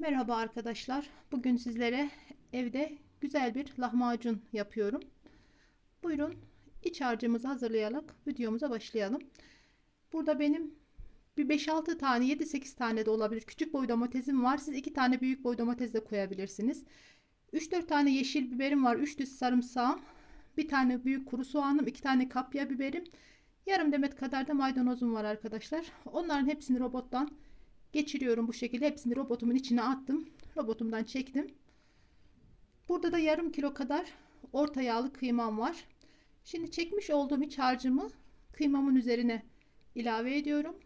Merhaba arkadaşlar. Bugün sizlere evde güzel bir lahmacun yapıyorum. Buyurun iç harcımızı hazırlayarak videomuza başlayalım. Burada benim bir 5-6 tane 7-8 tane de olabilir. Küçük boy domatesim var. Siz 2 tane büyük boy domates de koyabilirsiniz. 3-4 tane yeşil biberim var. 3 diş sarımsağım. Bir tane büyük kuru soğanım. 2 tane kapya biberim. Yarım demet kadar da maydanozum var arkadaşlar. Onların hepsini robottan geçiriyorum bu şekilde. Hepsini robotumun içine attım. Robotumdan çektim. Burada da yarım kilo kadar orta yağlı kıymam var. Şimdi çekmiş olduğum iç harcımı kıymamın üzerine ilave ediyorum.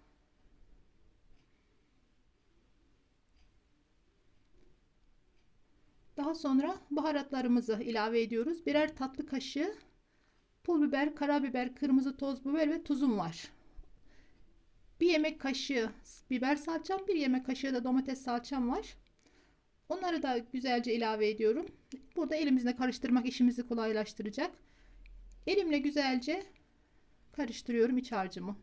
Daha sonra baharatlarımızı ilave ediyoruz. Birer tatlı kaşığı pul biber, karabiber, kırmızı toz biber ve tuzum var. Bir yemek kaşığı biber salçam, bir yemek kaşığı da domates salçam var. Onları da güzelce ilave ediyorum. Burada elimizle karıştırmak işimizi kolaylaştıracak. Elimle güzelce karıştırıyorum iç harcımı.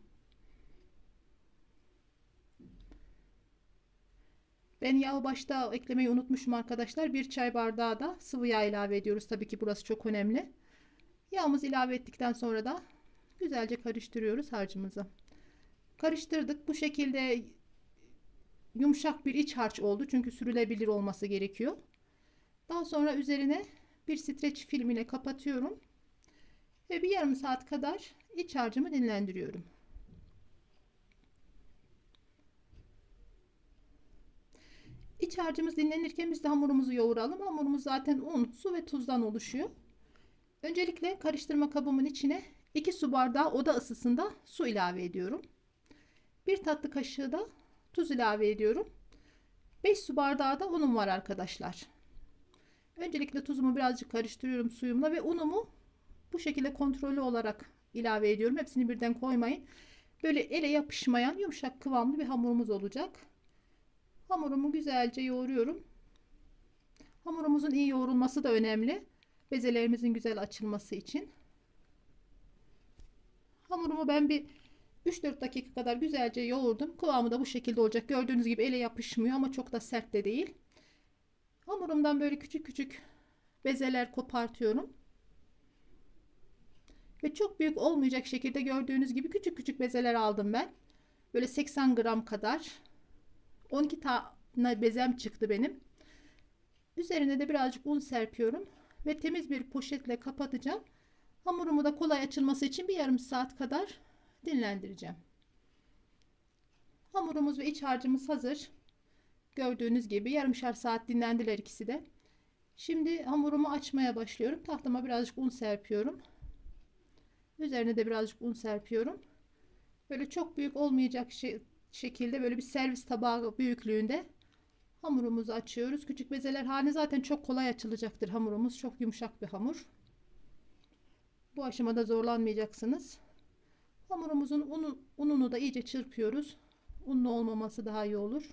Ben yağı başta eklemeyi unutmuşum arkadaşlar. Bir çay bardağı da sıvı yağ ilave ediyoruz. Tabii ki burası çok önemli. Yağımızı ilave ettikten sonra da güzelce karıştırıyoruz harcımızı. Karıştırdık. Bu şekilde yumuşak bir iç harç oldu. Çünkü sürülebilir olması gerekiyor. Daha sonra üzerine bir streç film ile kapatıyorum. Ve bir yarım saat kadar iç harcımı dinlendiriyorum. İç harcımız dinlenirken biz de hamurumuzu yoğuralım. Hamurumuz zaten un, su ve tuzdan oluşuyor. Öncelikle karıştırma kabımın içine 2 su bardağı oda ısısında su ilave ediyorum. 1 tatlı kaşığı da tuz ilave ediyorum. 5 su bardağı da unum var arkadaşlar. Öncelikle tuzumu birazcık karıştırıyorum suyumla ve unumu bu şekilde kontrollü olarak ilave ediyorum. Hepsini birden koymayın. Böyle ele yapışmayan yumuşak kıvamlı bir hamurumuz olacak. Hamurumu güzelce yoğuruyorum. Hamurumuzun iyi yoğrulması da önemli. Bezelerimizin güzel açılması için. Hamurumu ben bir 3-4 dakika kadar güzelce yoğurdum. Kıvamı da bu şekilde olacak. Gördüğünüz gibi ele yapışmıyor ama çok da sert de değil. Hamurumdan böyle küçük küçük bezeler kopartıyorum. Ve çok büyük olmayacak şekilde gördüğünüz gibi küçük küçük bezeler aldım ben. Böyle 80 gram kadar. 12 tane bezem çıktı benim. Üzerine de birazcık un serpiyorum. Ve temiz bir poşetle kapatacağım. Hamurumu da kolay açılması için bir yarım saat kadar dinlendireceğim. Hamurumuz ve iç harcımız hazır. Gördüğünüz gibi yarımşar saat dinlendiler ikisi de. Şimdi hamurumu açmaya başlıyorum. Tahtama birazcık un serpiyorum. Üzerine de birazcık un serpiyorum. Böyle çok büyük olmayacak şekilde böyle bir servis tabağı büyüklüğünde hamurumuzu açıyoruz. Küçük bezeler haline zaten çok kolay açılacaktır hamurumuz. Çok yumuşak bir hamur. Bu aşamada zorlanmayacaksınız. Hamurumuzun unu, ununu da iyice çırpıyoruz. Unlu olmaması daha iyi olur.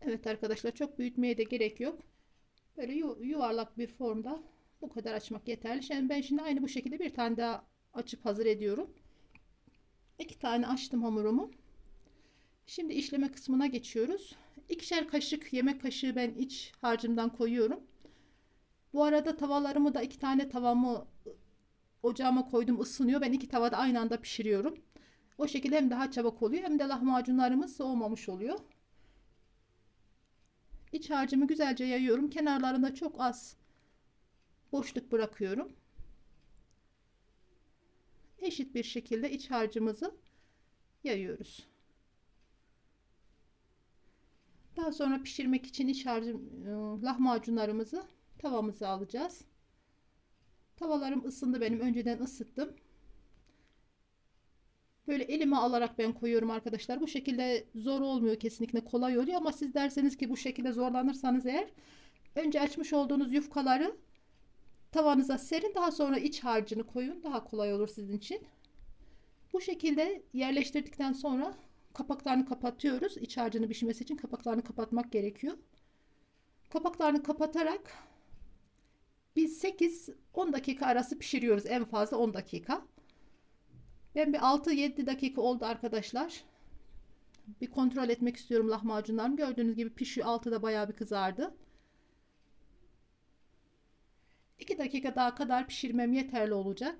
Evet arkadaşlar çok büyütmeye de gerek yok. Böyle yuvarlak bir formda bu kadar açmak yeterli. Şimdi ben şimdi aynı bu şekilde bir tane daha açıp hazır ediyorum. İki tane açtım hamurumu. Şimdi işleme kısmına geçiyoruz. İkişer kaşık yemek kaşığı ben iç harcımdan koyuyorum. Bu arada tavalarımı da iki tane tavamı ocağıma koydum ısınıyor. Ben iki tavada aynı anda pişiriyorum. O şekilde hem daha çabuk oluyor hem de lahmacunlarımız soğumamış oluyor. İç harcımı güzelce yayıyorum. Kenarlarında çok az boşluk bırakıyorum. Eşit bir şekilde iç harcımızı yayıyoruz. Daha sonra pişirmek için iç harcım lahmacunlarımızı tavamıza alacağız. Tavalarım ısındı benim. Önceden ısıttım. Böyle elime alarak ben koyuyorum arkadaşlar. Bu şekilde zor olmuyor kesinlikle kolay oluyor ama siz derseniz ki bu şekilde zorlanırsanız eğer önce açmış olduğunuz yufkaları tavanıza serin daha sonra iç harcını koyun. Daha kolay olur sizin için. Bu şekilde yerleştirdikten sonra kapaklarını kapatıyoruz. İç harcını pişmesi için kapaklarını kapatmak gerekiyor. Kapaklarını kapatarak biz 8-10 dakika arası pişiriyoruz. En fazla 10 dakika. Ben bir 6-7 dakika oldu arkadaşlar. Bir kontrol etmek istiyorum lahmacunlarım. Gördüğünüz gibi pişiyor. Altı da bayağı bir kızardı. 2 dakika daha kadar pişirmem yeterli olacak.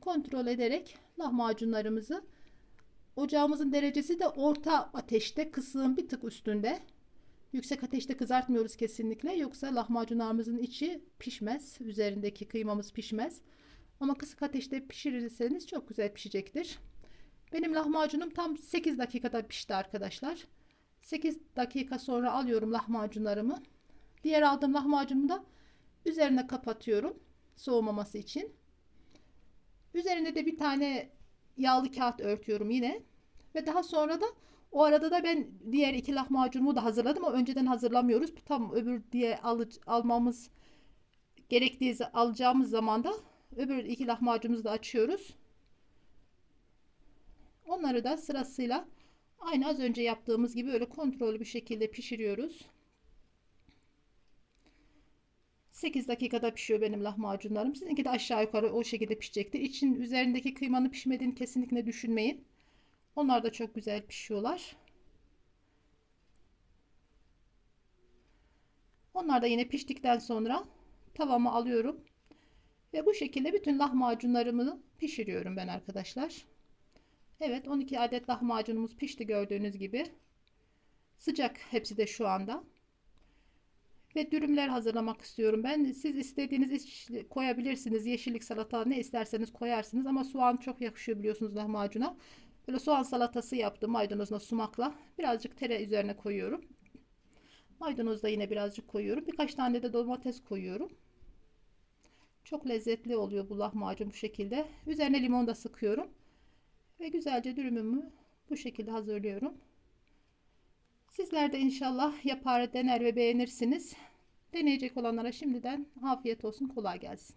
Kontrol ederek lahmacunlarımızı ocağımızın derecesi de orta ateşte kısığın bir tık üstünde. Yüksek ateşte kızartmıyoruz kesinlikle. Yoksa lahmacunlarımızın içi pişmez. Üzerindeki kıymamız pişmez. Ama kısık ateşte pişirirseniz çok güzel pişecektir. Benim lahmacunum tam 8 dakikada pişti arkadaşlar. 8 dakika sonra alıyorum lahmacunlarımı. Diğer aldığım lahmacunumu da üzerine kapatıyorum. Soğumaması için. Üzerine de bir tane yağlı kağıt örtüyorum yine. Ve daha sonra da o arada da ben diğer iki lahmacunumu da hazırladım. O önceden hazırlamıyoruz. Tam öbür diye al, almamız gerektiği alacağımız zaman da öbür iki lahmacunumuzu da açıyoruz. Onları da sırasıyla aynı az önce yaptığımız gibi öyle kontrollü bir şekilde pişiriyoruz. 8 dakikada pişiyor benim lahmacunlarım. Sizinki de aşağı yukarı o şekilde pişecektir. İçin üzerindeki kıymanın pişmediğini kesinlikle düşünmeyin. Onlar da çok güzel pişiyorlar. Onlar da yine piştikten sonra tavama alıyorum. Ve bu şekilde bütün lahmacunlarımı pişiriyorum ben arkadaşlar. Evet 12 adet lahmacunumuz pişti gördüğünüz gibi. Sıcak hepsi de şu anda. Ve dürümler hazırlamak istiyorum ben. Siz istediğiniz koyabilirsiniz. Yeşillik salata ne isterseniz koyarsınız. Ama soğan çok yakışıyor biliyorsunuz lahmacuna. Böyle soğan salatası yaptım maydanozla sumakla. Birazcık tere üzerine koyuyorum. Maydanoz da yine birazcık koyuyorum. Birkaç tane de domates koyuyorum. Çok lezzetli oluyor bu lahmacun bu şekilde. Üzerine limon da sıkıyorum. Ve güzelce dürümümü bu şekilde hazırlıyorum. Sizler de inşallah yapar, dener ve beğenirsiniz. Deneyecek olanlara şimdiden afiyet olsun, kolay gelsin.